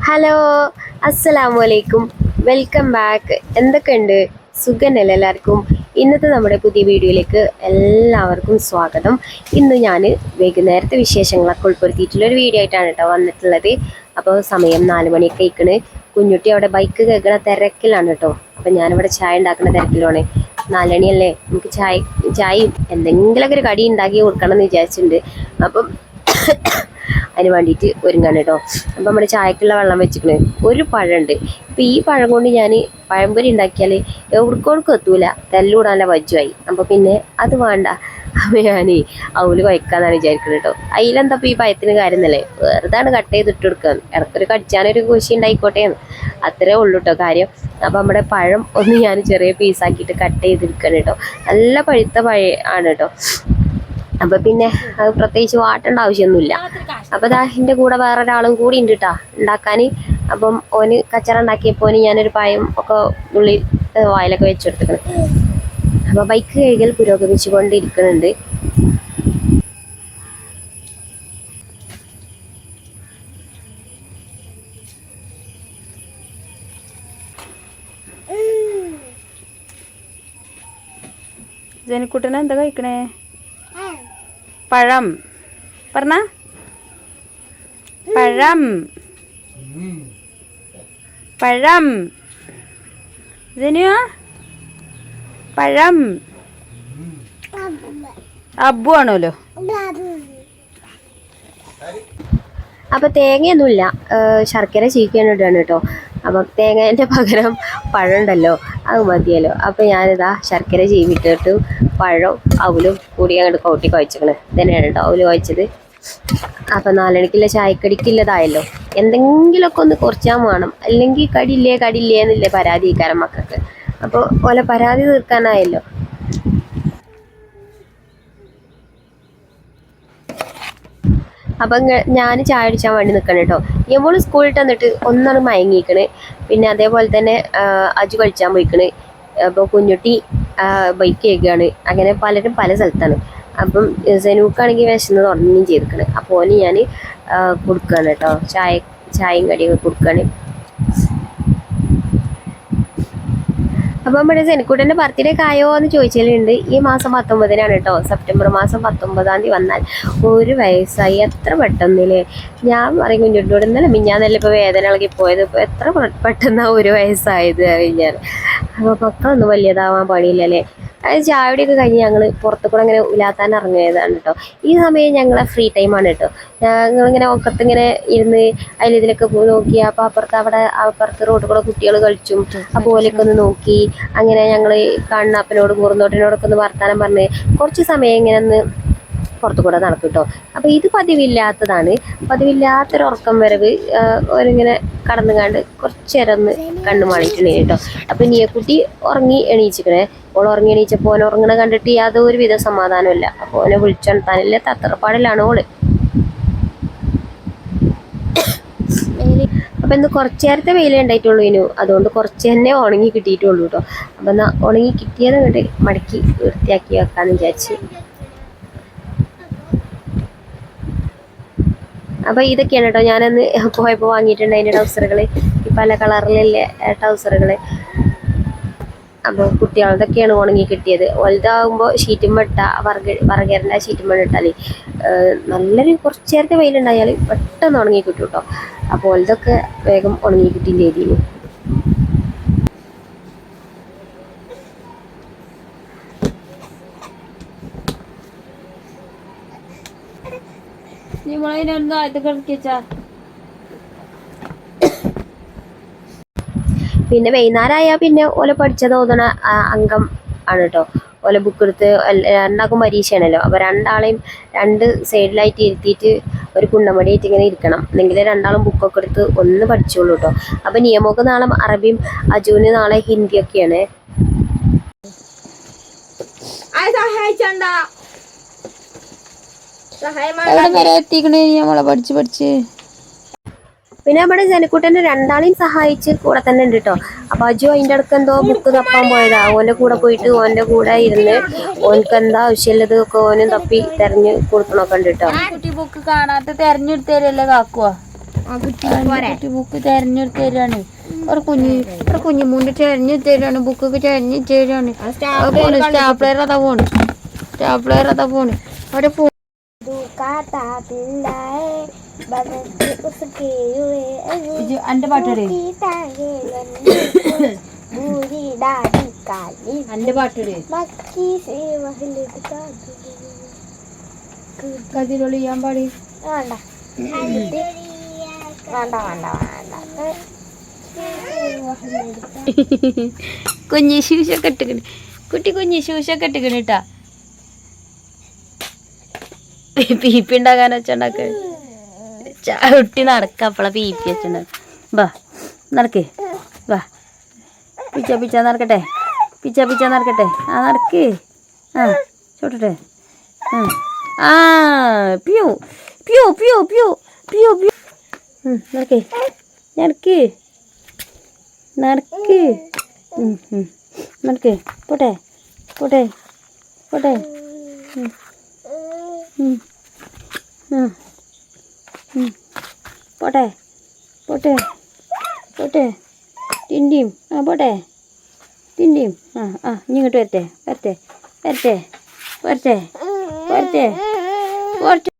Hello അസ്സലാമു അലൈക്കും welcome back. എന്തൊക്കെയുണ്ട്? സുഖനല്ല എല്ലാവർക്കും? ഇന്നത്തെ നമ്മുടെ പുതിയ വീഡിയോയിലേക്ക് എല്ലാവർക്കും സ്വാഗതം. ഇന്ന് ഞാൻ വൈകുന്നേരത്തെ വിശേഷങ്ങളൊക്കെ ഉൾപ്പെടുത്തിയിട്ടുള്ള ഒരു വീഡിയോ ആയിട്ടാണ് കേട്ടോ വന്നിട്ടുള്ളത്. അപ്പോൾ സമയം നാല് മണിയൊക്കെ കഴിക്കണ് കുഞ്ഞുട്ടി അവിടെ ബൈക്ക് കേൾക്കണ തിരക്കിലാണ് കേട്ടോ. അപ്പം ഞാനിവിടെ ചായ ഉണ്ടാക്കുന്ന തിരക്കിലാണ്. നാലണിയല്ലേ നമുക്ക് ചായ ചായയും എന്തെങ്കിലുമൊക്കെ ഒരു കടി ഉണ്ടാക്കി കൊടുക്കണം എന്ന് വിചാരിച്ചിട്ടുണ്ട്. അപ്പം അതിന് വേണ്ടിയിട്ട് ഒരുങ്ങാണ് കേട്ടോ. അപ്പം നമ്മുടെ ചായക്കുള്ള വെള്ളം വെച്ചിക്കണേ ഒരു പഴമുണ്ട്. ഇപ്പം ഈ പഴം കൊണ്ട് ഞാൻ പഴംപൊരി ഉണ്ടാക്കിയാൽ എവിടേക്കോടുക്കും എത്തൂല. തെല്ലൂടാനുള്ള വജ്ജുമായി അപ്പോൾ പിന്നെ അത് വേണ്ട. അപ്പം ഞാൻ അവൽ വയ്ക്കാന്നാണ് വിചാരിക്കുന്നത് കേട്ടോ. അതിലെന്താ ഈ പഴത്തിന് കാര്യം എന്നല്ലേ വെറുതാണ് കട്ട് ചെയ്ത് ഇട്ട് കൊടുക്കുക ഇടയ്ക്കൊരു കടിച്ചാനൊരു കുശി ഉണ്ടായിക്കോട്ടെ എന്ന് അത്രേ ഉള്ളൂ കേട്ടോ കാര്യം. അപ്പം നമ്മുടെ പഴം ഒന്ന് ഞാൻ ചെറിയ പീസാക്കിയിട്ട് കട്ട് ചെയ്തെടുക്കണം കേട്ടോ. നല്ല പഴുത്ത പഴ ആണ് കേട്ടോ. അപ്പൊ പിന്നെ അത് പ്രത്യേകിച്ച് വാട്ടേണ്ട ആവശ്യമൊന്നുമില്ല. അപ്പൊ ദാ എന്റെ കൂടെ വേറൊരാളും കൂടി ഉണ്ട് കേട്ടാ ഉണ്ടാക്കാൻ അപ്പം ഓന് കച്ചറ ഉണ്ടാക്കിയപ്പോ ഓന് ഞാനൊരു പായം ഒക്കെ ഉള്ളിൽ വായിലൊക്കെ വെച്ചെടുത്തിക്കണം അപ്പൊ ബൈക്ക് കഴുകൽ പുരോഗമിച്ചുകൊണ്ടിരിക്കുന്നുണ്ട്. ജനിക്കുട്ടനെ എന്താ കഴിക്കണേ? പഴം. പറഞ്ഞ? പഴം. പഴം. ഇതിനെയോ? പഴം. അബ്ബു ആണല്ലോ. അപ്പൊ തേങ്ങയൊന്നുമില്ല. ശർക്കര ചീക്കാൻ ഇടുകയാണ് കേട്ടോ. അപ്പൊ തേങ്ങേന്റെ പകരം പഴം ഉണ്ടല്ലോ അത് മതിയല്ലോ. അപ്പം ഞാനിതാ ശർക്കര ചീവിട്ടിട്ട് പഴം അവലും കൂടി അങ്ങോട്ട് കൂട്ടി കുഴച്ചിക്കണേ. ഇതന്നെയാണ് കേട്ടോ അവൽ കുഴച്ചത്. അപ്പം നാലണിക്കുള്ള ചായക്കടിക്കുള്ളതായല്ലോ എന്തെങ്കിലുമൊക്കെ ഒന്ന് കുറച്ചാൽ വേണം. അല്ലെങ്കിൽ കടിയില്ലേ കടിയില്ലേ എന്നില്ലേ പരാതി ഇക്കാരം മക്കൾക്ക് അപ്പോൾ ഓല പരാതി തീർക്കാനായല്ലോ. അപ്പം ഞാൻ ചായ അടിച്ചാൻ വേണ്ടി നിൽക്കണം കേട്ടോ യമോൾ സ്കൂളിൽ തന്നിട്ട് ഒന്നാണ് മയങ്ങിക്കണ്. പിന്നെ അതേപോലെ തന്നെ അജു കഴിച്ചാൻ പോയിക്കണ്. അപ്പോൾ കുഞ്ഞുട്ടി ബൈക്ക് കേൾക്കുകയാണ് അങ്ങനെ പലരും പല സ്ഥലത്താണ്. അപ്പം സെനൂക്കാണെങ്കിൽ വിശന്ന് തുടങ്ങുകയും ചെയ്തിരിക്കണ്. അപ്പോൾ ഓന് ഞാൻ കൊടുക്കുകയാണ് കേട്ടോ ചായ ചായയും കടിയൊക്കെ കൊടുക്കുകയാണ് അപ്പം നമ്മുടെ സെനക്കൂട്ടന്റെ ബർത്ത്ഡേ ആയോ എന്ന് ചോദിച്ചാലുണ്ട് ഈ മാസം പത്തൊമ്പതിനാണ് കേട്ടോ സെപ്റ്റംബർ മാസം പത്തൊമ്പതാം തീയതി വന്നാൽ ഒരു വയസ്സായി. എത്ര പെട്ടെന്നില്ലേ? ഞാൻ പറയും കുഞ്ഞുട്ടോട് ഇന്നലെ മിഞ്ഞാന്നല്ല ഇപ്പോൾ വേദന ഇളകി പോയത്. ഇപ്പോൾ എത്ര പെട്ടെന്നാണ് പെട്ടെന്നാ ഒരു വയസ്സായത് കഴിഞ്ഞാൽ അപ്പോൾ മക്കളൊന്നും വലിയതാവാൻ പണിയില്ലല്ലേ? ചായയുടെയൊക്കെ കഴിഞ്ഞ് ഞങ്ങൾ പുറത്തു കൂടെ ഇങ്ങനെ ഉലാത്താൻ ഇറങ്ങിയതാണ് കേട്ടോ ഈ സമയം ഞങ്ങളെ ഫ്രീ ടൈമാണ് കേട്ടോ ഞങ്ങളിങ്ങനെ ഒക്കത്തിങ്ങനെ ഇരുന്ന് പോയി നോക്കി അപ്പോൾ അപ്പുറത്ത് അവിടെ അപ്പുറത്ത് റോഡ് കൂടെ കുട്ടികൾ കളിച്ചും അപ്പോൾ ഒന്ന് നോക്കി അങ്ങനെ ഞങ്ങൾ കണ്ണപ്പനോടും കുറുന്തോട്ടിനോടൊക്കെ ഒന്ന് വർത്താനം പറഞ്ഞ് കുറച്ച് സമയം ഇങ്ങനെ ഒന്ന് പുറത്തു കൂടെ നടക്കും കേട്ടോ അപ്പോൾ ഇത് പതിവില്ലാത്തതാണ്. പതിവില്ലാത്തൊരു ഉറക്കം വരവ് അവരിങ്ങനെ കടന്നു കണ്ട് കുറച്ച് നേരം ഒന്ന് കണ്ണു മാളിയിട്ടുണ്ടെങ്കിൽ കേട്ടോ. അപ്പോൾ നീയക്കുട്ടി ഉറങ്ങി എണീച്ചിക്കണേ. ഓൾ ഉറങ്ങി എണീച്ചപ്പോൾ ഓനെ ഉറങ്ങണ കണ്ടിട്ട് യാതൊരു വിധ സമാധാനമില്ല അപ്പോൾ ഓനെ വിളിച്ചുണർത്താനില്ല തത്രപ്പാടിലാണ് ഓൾ. അപ്പം ഇന്ന് കുറച്ച് നേരത്തെ വെയിലേ ഉണ്ടായിട്ടുള്ളൂ ഇനു. അതുകൊണ്ട് കുറച്ച് തന്നെ ഉണങ്ങി കിട്ടിയിട്ടുള്ളൂ കേട്ടോ. അപ്പം എന്നാൽ ഉണങ്ങി കിട്ടിയത് കണ്ട് മടക്കി വൃത്തിയാക്കി വെക്കാമെന്ന് വിചാരിച്ച്. അപ്പോൾ ഇതൊക്കെയാണ് കേട്ടോ. ഞാനന്ന് പോയപ്പോൾ വാങ്ങിയിട്ടുണ്ട് അതിന്റെ ട്രൗസറുകൾ ഈ പല കളറിലല്ലേ ട്രൗസറുകൾ അപ്പോൾ കുട്ടികളതൊക്കെയാണ് ഉണങ്ങി കിട്ടിയത്. വലുതാകുമ്പോൾ ഷീറ്റും വെട്ട വർഗ വർഗേറിന്റെ ഷീറ്റും വെട്ടാൽ നല്ലൊരു കുറച്ച് നേരത്തെ വെയിലുണ്ടായാൽ പെട്ടെന്ന് ഉണങ്ങി കിട്ടും കേട്ടോ. അപ്പോൾ വലുതൊക്കെ വേഗം ഉണങ്ങി കിട്ടിയില്ലേ രീതിയിൽ നീ മുളകിനെന്താ ഇത് കളിക്കാ പിന്നെ വൈകുന്നേരമായാൽ പിന്നെ ഓല പഠിച്ചത് ഓതണ അംഗം ആണ് കേട്ടോ ഓല ബുക്ക് എടുത്ത് രണ്ടാക്കും രണ്ടാൾക്കും പരീക്ഷയാണല്ലോ. അപ്പോൾ രണ്ടാളെയും രണ്ട് സൈഡിലായിട്ട് ഇരുത്തിയിട്ട് ഒരു കുണ്ടമടിയായിട്ട് ഇങ്ങനെ ഇരിക്കണം. എന്നെങ്കിൽ രണ്ടാളും ബുക്കൊക്കെ എടുത്ത് ഒന്ന് പഠിച്ചോളൂ കേട്ടോ അപ്പോൾ നിയമമൊക്കെ നാളെ അറബിയും അജുവിന് നാളെ ഹിന്ദിയൊക്കെയാണ്. എവിടെ വരെ എത്തിക്കണേ നമ്മളെ പഠിച്ച് പഠിച്ച്? പിന്നെ നമ്മുടെ ജനക്കൂട്ടനെ രണ്ടാളെയും സഹായിച്ച് കൂടെ തന്നെ ഉണ്ട് കേട്ടോ അപ്പൊ അജു അതിന്റെ അടുക്ക് എന്തോ ബുക്ക് തപ്പാൻ പോയതാ. ഓന്റെ കൂടെ പോയിട്ട് ഓന്റെ കൂടെ ഇരുന്ന് ഓനക്ക് എന്താ ആവശ്യമുള്ളത് ഒക്കെ ഓനും തപ്പി തെരഞ്ഞു കൊടുക്കണൊക്കെ ഉണ്ട് കേട്ടോ കുട്ടി ബുക്ക് കാണാത്ത തെരഞ്ഞെടുത്തല്ലേ കാക്കുവാ? കുട്ടി ബുക്ക് തെരഞ്ഞെടുത്ത് തരാണ്. ഒരു കുഞ്ഞു ഒരു കുഞ്ഞുമൂന്ന് തെരഞ്ഞു തരാണ്. ബുക്കൊക്കെ തെരഞ്ഞു തരാണ്. സ്റ്റാപ്ലെയർ അതാ പോണ് സ്റ്റാപ്ലെയർ അതാ പോണ് അവിടെ പോ അന്റെ പാട്ടടേ അന്റെ പാട്ടടേ കതിരൊളി ചെയ്യാൻ പാടി. വേണ്ട. വേണ്ട വേണ്ട വേണ്ട. കുഞ്ഞി ശൂശൊക്കെ ഇട്ടുകണ് കുട്ടി കുഞ്ഞി ശൂശൊക്കെ ഇട്ടുകണ് കേട്ടാ. പീപ്പി ഉണ്ടാക്കാൻ വെച്ചുണ്ടാക്ക. ചവിട്ടി നടക്ക അപ്പള പീപ്പി വെച്ചുണ്ടാക്ക വാ നടക്കേ. വാ പിച്ച പിച്ച നടക്കട്ടെ. പിച്ച പിച്ച നടക്കട്ടെ. ആ നടക്ക്. ആ ചോട്ടട്ടെ. ആ പിയോ പ്യൂ പ്യൂ പ്യൂ പ്യൂ പ്യൂ. നടക്കേ. നടക്ക്. നടക്ക്. നടക്ക്. പോട്ടെ. പോട്ടെ. പോട്ടെ. ഉം. ഉം. പോട്ടെ. പോട്ടെ. പോട്ടെ. തിണ്ടിയും. ആ പോട്ടെ. തിണ്ടിയും. ആ ആ ഇങ്ങോട്ട് വരട്ടെ. വരട്ടെ. വരട്ടെ. വരട്ടെ. വരട്ടെ. വരട്ടെ.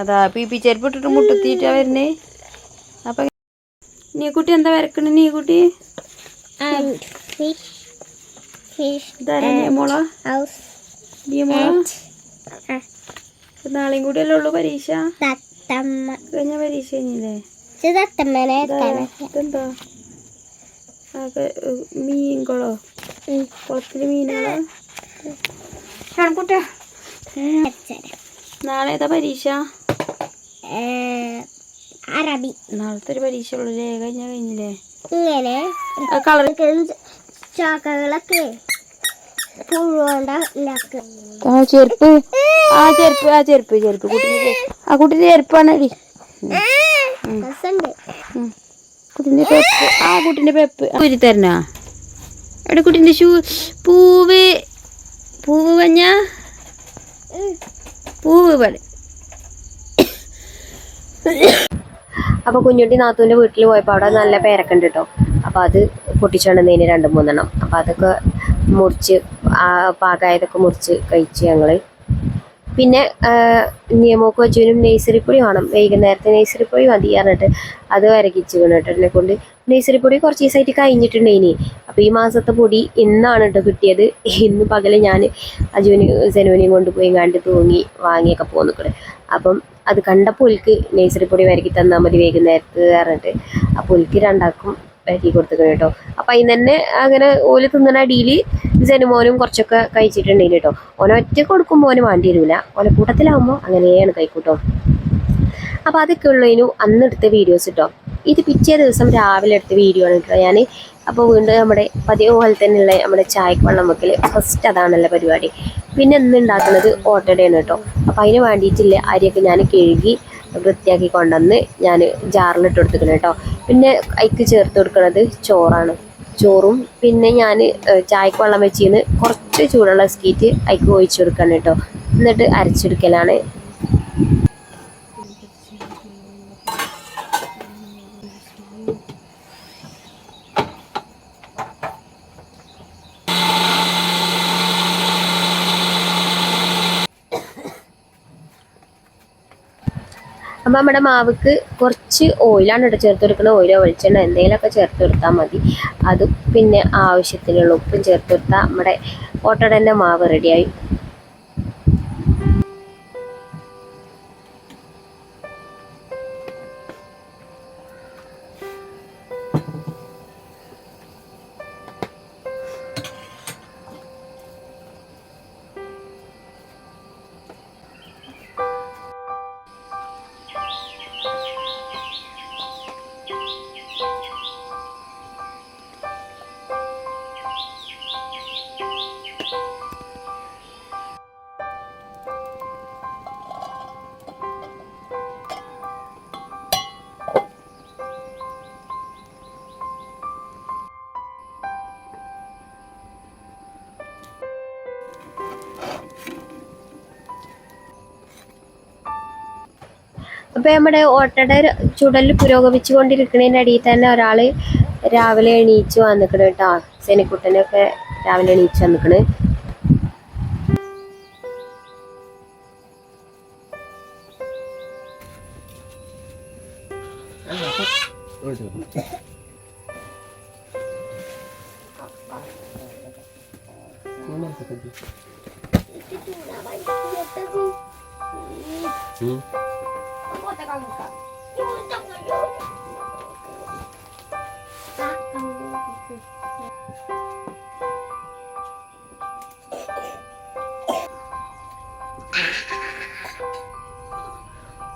അതാ പി പി ചെരുപ്പ് ഇട്ടിട്ട് മുട്ടത്തിയിട്ടാ വരുന്നേ. അപ്പൊ നീ കുട്ടി എന്താ വരക്കണേ? നീ കുട്ടി? മോളാ? മോളാ? നാളെയും കൂടിയല്ലേ ഉള്ളൂ പരീക്ഷ തത്തമ്മ കഴിഞ്ഞ പരീക്ഷ കഴിഞ്ഞില്ലേ തത്തമ്മനെ? ഇതെന്താ ആകെ ഏഹ്, മീൻ കുളോ കുളത്തിൽ മീനുകളോ ഷൺകുട്ടിയ നാളെ ഏതാ പരീക്ഷ അറബി നാളത്തെ ഒരു പരീക്ഷ ഉള്ളൂ അല്ലേ കഴിഞ്ഞ കഴിഞ്ഞില്ലേ ഇങ്ങനെ കളർ ചാക്കകളൊക്കെ ആ ചെരുപ്പ്. ആ ചെരുപ്പ് ആ ചെരുപ്പ് ചെരുപ്പ്. കുട്ടിന്റെ ആ കുട്ടിന്റെ ചെരുപ്പാണ് അടി കുട്ടിന്റെ പെപ്പ്. ആ കുട്ടിന്റെ പെപ്പ്. ഒരു തരണോ? എവിടെ കുട്ടിന്റെ ഷൂ. പൂവ്. പൂവ് പഞ്ഞ? പൂവ് പടി അപ്പോൾ കുഞ്ഞുട്ടി നാത്തൂന്റെ വീട്ടിൽ പോയപ്പോൾ അവിടെ നല്ല പേരക്കുണ്ട് കേട്ടോ അപ്പോൾ അത് പൊട്ടിച്ചുകൊണ്ടുവന്നതിന് രണ്ട് മൂന്നെണ്ണം. അപ്പോൾ അതൊക്കെ മുറിച്ച് പാകമായതൊക്കെ മുറിച്ച് കഴിച്ച് ഞങ്ങൾ പിന്നെ നിയമമൊക്കെ വെച്ചതിനും നെയ്സറിപ്പൊടി വേണം. വൈകുന്നേരത്തെ നെയ്സറിപ്പൊടി മതി പറഞ്ഞിട്ട് അത് വരകിച്ച് കേട്ടോ എന്നെ കൊണ്ട്. നെയ്സറിപ്പൊടി കുറച്ച് ദിവസമായിട്ട് കഴിഞ്ഞിട്ടുണ്ട് ഇനി. അപ്പോൾ ഈ മാസത്തെ പൊടി ഇന്നാണ് കേട്ടോ കിട്ടിയത്. ഇന്ന് പകൽ ഞാൻ അജുവിന് സെനുവിനെയും കൊണ്ട് പോയി കണ്ട് തൂങ്ങി വാങ്ങിയൊക്കെ പോന്നിക്കണേ. അപ്പം അത് കണ്ടപ്പോൾ ഒലിക്ക് നേഴ്സറി പൊടി വരക്കി തന്നാൽ മതി വൈകുന്നേരത്ത് പറഞ്ഞിട്ട്. അപ്പോൾ ഒലിക്ക് രണ്ടാക്കും വരക്കി കൊടുത്തത് കേട്ടോ. അപ്പം അതിന് തന്നെ അങ്ങനെ ഓൽ തിന്നണ അടിയിൽ ജനുമോനും കുറച്ചൊക്കെ കഴിച്ചിട്ടുണ്ടെങ്കിൽ കേട്ടോ. ഓനെ ഒറ്റ കൊടുക്കുമ്പോൾ ഓന് വേണ്ടി വരില്ല ഓനെ കൂട്ടത്തിലാവുമ്പോൾ അങ്ങനെയാണ് കഴിക്കൂട്ടോ. അപ്പോൾ അതൊക്കെ ഉള്ളതിനു അന്ന് എടുത്ത വീഡിയോസ് കേട്ടോ ഇത് പിറ്റേ ദിവസം രാവിലെ എടുത്ത വീഡിയോ ആണ് കേട്ടോ. ഞാൻ അപ്പോൾ വീണ്ടും നമ്മുടെ പതിവ് പോലെ തന്നെയുള്ള നമ്മുടെ ചായക്ക് വെള്ളം വെക്കൽ ഫസ്റ്റ് അതാണല്ലോ പരിപാടി. പിന്നെ ഇന്ന് ഉണ്ടാക്കുന്നത് ഓട്ടടയാണ് കേട്ടോ. അപ്പോൾ അതിന് വേണ്ടിയിട്ടില്ല അരിയൊക്കെ ഞാൻ കഴുകി വൃത്തിയാക്കി കൊണ്ടുവന്ന് ഞാൻ ജാറിലിട്ട് കൊടുത്തിട്ടുണ്ട് കേട്ടോ. പിന്നെ അതിക്ക് ചേർത്ത് കൊടുക്കുന്നത് ചോറാണ്. ചോറും പിന്നെ ഞാൻ ചായക്ക് വെള്ളം വെച്ചിന്ന് കുറച്ച് ചൂടുള്ള സ്കീറ്റ് അതിക്ക് ഒഴിച്ച് കൊടുക്കണം കേട്ടോ. എന്നിട്ട് അരച്ചെടുക്കലാണ്. അപ്പം നമ്മുടെ മാവ്ക്ക് കുറച്ച് ഓയിലാണ് കേട്ടോ ചേർത്ത് കൊടുക്കുന്നത് ഓയിലോ വെളിച്ചെണ്ണ എന്തെങ്കിലുമൊക്കെ ചേർത്ത് കൊടുത്താൽ മതി. അതും പിന്നെ ആവശ്യത്തിനുള്ള ഉപ്പും ചേർത്ത് കൊടുത്താൽ നമ്മുടെ ഓട്ടടന്റെ മാവ് റെഡിയായി അപ്പോൾ നമ്മുടെ ഓട്ടയുടെ ചുടൽ പുരോഗമിച്ചു കൊണ്ടിരിക്കുന്നതിന്റെ അടിയിൽ തന്നെ ഒരാൾ രാവിലെ എണീച്ച് വന്നിക്കണ് കേട്ടോ. സെനിക്കുട്ടനൊക്കെ രാവിലെ എണീച്ച് വന്നിക്കണ്.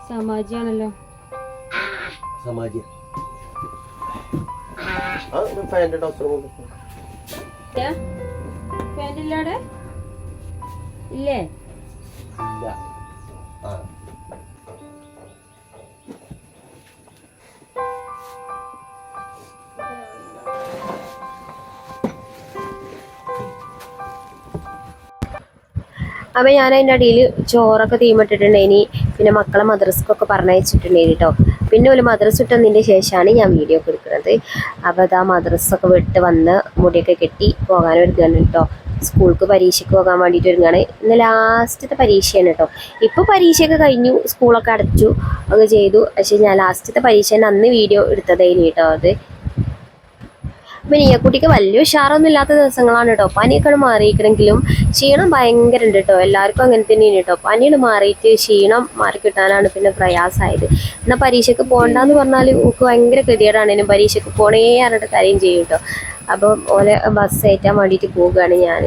സമാജിയാണല്ലോ സമാജം ആ ഫാന്റെ ഡോക്ടർ ഇല്ലാടെ ഇല്ലേ ഇല്ല？ആ അപ്പം ഞാൻ അതിന്റെ അടിയിൽ ചോറൊക്കെ തീമിട്ടിട്ടുണ്ടേനി പിന്നെ മക്കളെ മദ്രസക്കൊക്കെ പറഞ്ഞയച്ചിട്ടുണ്ടേനി കേട്ടോ പിന്നെ ഒരു മദ്രസ ഇട്ടതിന്റെ ശേഷമാണ് ഞാൻ വീഡിയോ ഒക്കെ എടുക്കുന്നത്. അപ്പോൾ അത് ആ മദ്രസൊക്കെ വിട്ട് വന്ന് മുടിയൊക്കെ കെട്ടി പോകാൻ ഒരുങ്ങുകയാണ് കേട്ടോ സ്കൂൾക്ക് പരീക്ഷയ്ക്ക് പോകാൻ വേണ്ടിയിട്ട് ഒരുങ്ങാണ്. ഇന്ന് ലാസ്റ്റത്തെ പരീക്ഷയാണ് കേട്ടോ ഇപ്പോൾ പരീക്ഷയൊക്കെ കഴിഞ്ഞു സ്കൂളൊക്കെ അടച്ചു ഒക്കെ ചെയ്തു. പക്ഷേ ഞാൻ ലാസ്റ്റത്തെ പരീക്ഷേന്റെ അന്ന് വീഡിയോ എടുത്തതായിരുന്നു കേട്ടോ അത്. അപ്പം നീയക്കുട്ടിക്ക് വലിയ ഉഷാറൊന്നും ഇല്ലാത്ത ദിവസങ്ങളാണ് കേട്ടോ. പനിയൊക്കെ മാറിയിരിക്കണമെങ്കിലും ക്ഷീണം ഭയങ്കര ഉണ്ട് കേട്ടോ. എല്ലാവർക്കും അങ്ങനെ തന്നെയാണ് കേട്ടോ. പനിയാണ് മാറിയിട്ട് ക്ഷീണം മാറി കിട്ടാനാണ് പിന്നെ പ്രയാസമായത് എന്നാൽ പരീക്ഷയ്ക്ക് പോകണ്ടെന്ന് പറഞ്ഞാൽ എനിക്ക് ഭയങ്കര ഗതികേടാണ്. പരീക്ഷയ്ക്ക് പോണേ പറഞ്ഞിട്ട് കാര്യം ചെയ്യും കേട്ടോ. അപ്പം ഓലെ ബസ് കയറ്റാൻ വേണ്ടിയിട്ട് പോവുകയാണ് ഞാൻ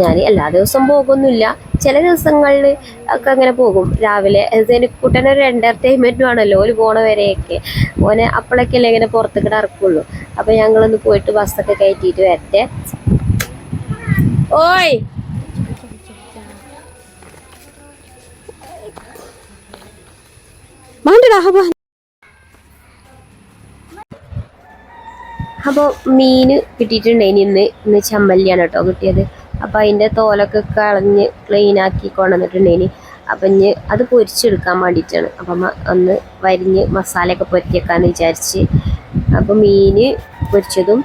ഞാൻ എല്ലാ ദിവസവും പോകുന്നില്ല ചില ദിവസങ്ങളിൽ ഒക്കെ അങ്ങനെ പോകും. രാവിലെ കുട്ടനെ ഒരു എന്റർടൈൻമെന്റും ആണല്ലോ. ഓൽ പോണ വരെയൊക്കെ. ഓനെ അപ്പോഴൊക്കെയല്ലേ ഇങ്ങനെ പുറത്തേക്കിടെ ഇറക്കുള്ളൂ അപ്പം ഞങ്ങളൊന്ന് പോയിട്ട് ബസ്സൊക്കെ കയറ്റിയിട്ട് വരട്ടെ. ഓയ്! അപ്പോൾ മീൻ കിട്ടിയിട്ടുണ്ട്. ഇനി ഇന്ന് ഇന്ന് ചമ്മല്ലിയാണ് കേട്ടോ കിട്ടിയത്. അപ്പോൾ അതിന്റെ തോലൊക്കെ കളഞ്ഞ് ക്ലീൻ ആക്കി കൊണ്ടുവന്നിട്ടുണ്ടേനി അപ്പം ഇനി അത് പൊരിച്ചെടുക്കാൻ വേണ്ടിയിട്ടാണ്. അപ്പം ഒന്ന് വരിഞ്ഞ് മസാലയൊക്കെ പൊരിച്ചേക്കാന്ന് വിചാരിച്ച്. അപ്പോൾ മീൻ പൊരിച്ചതും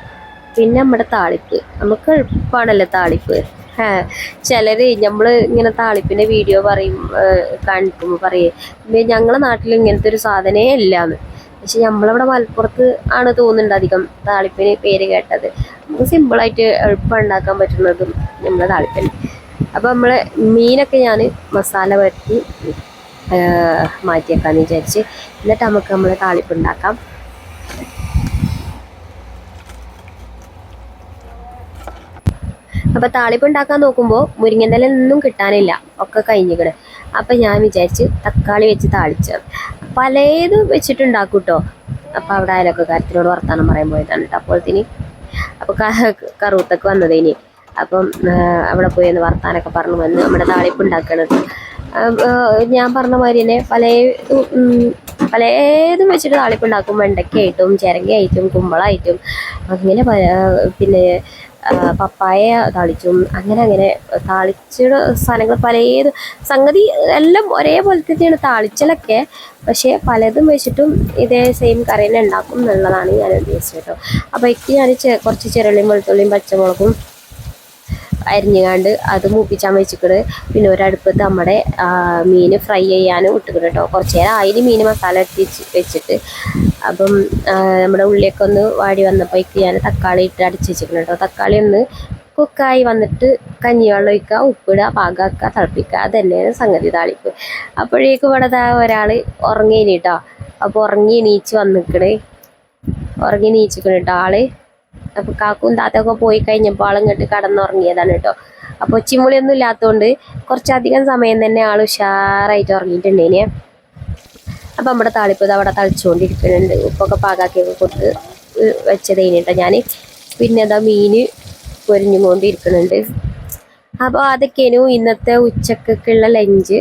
പിന്നെ നമ്മുടെ താളിപ്പ്. നമുക്ക് എളുപ്പമാണല്ലോ താളിപ്പ്. ചിലർ നമ്മൾ ഇങ്ങനെ താളിപ്പിന്റെ വീഡിയോ പറയും കാണിക്കുമ്പോൾ പറയും ഞങ്ങളെ നാട്ടിൽ ഇങ്ങനത്തെ ഒരു സാധനമേ ഇല്ലാന്ന്. പക്ഷെ നമ്മളവിടെ മലപ്പുറത്ത് ആണ് തോന്നുന്നുണ്ട് അധികം താളിപ്പന് പേര് കേട്ടത്. നമുക്ക് സിമ്പിളായിട്ട് എളുപ്പം ഉണ്ടാക്കാൻ പറ്റുന്നതും നമ്മളെ താളിപ്പന്. അപ്പോൾ നമ്മൾ മീനൊക്കെ ഞാൻ മസാല വരുത്തി മാറ്റിയേക്കാന്ന് വിചാരിച്ച് എന്നിട്ട് നമുക്ക് നമ്മൾ താളിപ്പ് ഉണ്ടാക്കാം. അപ്പോൾ താളിപ്പ് ഉണ്ടാക്കാൻ നോക്കുമ്പോൾ മുരിങ്ങന്റെ ഒന്നും കിട്ടാനില്ല. ഒക്കെ കഴിഞ്ഞിക്കണ്. അപ്പം ഞാൻ വിചാരിച്ച് തക്കാളി വെച്ച് താളിച്ചത്. പലതും വെച്ചിട്ടുണ്ടാക്കും കേട്ടോ അപ്പം അവിടെ അയലൊക്കെ കാര്യത്തിനോട് വർത്താനം പറയാൻ പോയതാണ് കേട്ടോ അപ്പോഴത്തേന് അപ്പോൾ കറുത്തൊക്കെ വന്നതേനി. അപ്പം അവിടെ പോയി ഒന്ന് വർത്താനൊക്കെ പറഞ്ഞു വന്ന് നമ്മുടെ താളിപ്പ് ഉണ്ടാക്കണത് ഞാൻ പറഞ്ഞ മാതിരി തന്നെ പല പലതും വെച്ചിട്ട് താളിപ്പ് ഉണ്ടാക്കും. വെണ്ടയ്ക്കായിട്ടും ചിരങ്ങയായിട്ടും കുമ്പളായിട്ടും അങ്ങനെ പിന്നെ പപ്പായ താളിച്ചും അങ്ങനെ അങ്ങനെ താളിച്ചട സാധനങ്ങൾ പലത് സംഗതി എല്ലാം ഒരേപോലെ തന്നെയാണ് താളിച്ചലൊക്കെ. പക്ഷേ പലതും വെച്ചിട്ടും ഇതേ സെയിം കറി തന്നെ ഉണ്ടാക്കും എന്നുള്ളതാണ് ഞാൻ ഉദ്ദേശിച്ചത് കേട്ടോ. അപ്പോൾ എനിക്ക് ഞാൻ കുറച്ച് ചെറുള്ളിയും വെളുത്തുള്ളിയും പച്ചമുളകും അരിഞ്ഞുകാണ്ട് അത് മൂപ്പിച്ചാൻ വെച്ചിട്ട് പിന്നെ ഒരടുപ്പത്ത് നമ്മുടെ മീൻ ഫ്രൈ ചെയ്യാനും ഇട്ടുക കേട്ടോ കുറച്ച് നേരം അതിൽ മീൻ മസാല ഇട്ട് വെച്ചിട്ട്. അപ്പം നമ്മുടെ ഉള്ളിയൊക്കെ ഒന്ന് വാടി വന്നപ്പോഴേക്ക് ഞാൻ തക്കാളി ഇട്ട് അടിച്ച് വെച്ചിട്ടുണ്ട് കേട്ടോ തക്കാളി ഒന്ന് കുക്കായി വന്നിട്ട് കഞ്ഞിവെള്ളം ഒഴിക്കുക ഉപ്പിടുക പാകാക്കുക തിളപ്പിക്കുക. അത് തന്നെയാണ് സംഗതി താളിപ്പ്. അപ്പോഴേക്കും ഇവിടെ ഒരാൾ ഉറങ്ങിയിനി കേട്ടോ അപ്പോൾ ഉറങ്ങി എണീച്ച് വന്നിക്കണേ. ഉറങ്ങി നീച്ചിക്കണ് കേട്ടോ ആൾ. അപ്പൊ കാക്കും താത്തൊക്കെ പോയി കഴിഞ്ഞപ്പോൾ ആളിങ്ങോട്ട് കടന്നുറങ്ങിയതാണ് കേട്ടോ. അപ്പോൾ ഒച്ചിമുളിയൊന്നും ഇല്ലാത്തതുകൊണ്ട് കുറച്ചധികം സമയം തന്നെ ആൾ ഉഷാറായിട്ട് ഉറങ്ങിയിട്ടുണ്ടേനെ അപ്പം നമ്മുടെ താളിപ്പ് അവിടെ തളിച്ചുകൊണ്ടിരിക്കുന്നുണ്ട് ഉപ്പൊക്കെ പാകാക്കിയൊക്കെ കൊടുത്ത് വെച്ചത് കേട്ടോ ഞാൻ പിന്നെ എന്താ മീന് പൊരിഞ്ഞുകൊണ്ടിരിക്കുന്നുണ്ട്. അപ്പോൾ അതൊക്കെയാണ് ഇന്നത്തെ ഉച്ചക്കൊക്കെയുള്ള ലഞ്ച്.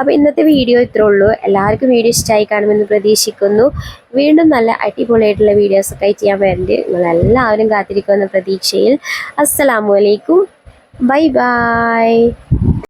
അപ്പോൾ ഇന്നത്തെ വീഡിയോ ഇത്രേ ഉള്ളൂ. എല്ലാവർക്കും വീഡിയോ ഇഷ്ടമായി കാണുമെന്ന് പ്രതീക്ഷിക്കുന്നു. വീണ്ടും നല്ല അടിപൊളിയായിട്ടുള്ള വീഡിയോസൊക്കെ ആയിട്ട് വേണ്ടി നിങ്ങളെല്ലാവരും കാത്തിരിക്കുമെന്ന പ്രതീക്ഷയിൽ. അസ്സലാമു അലൈക്കും. Bye bye.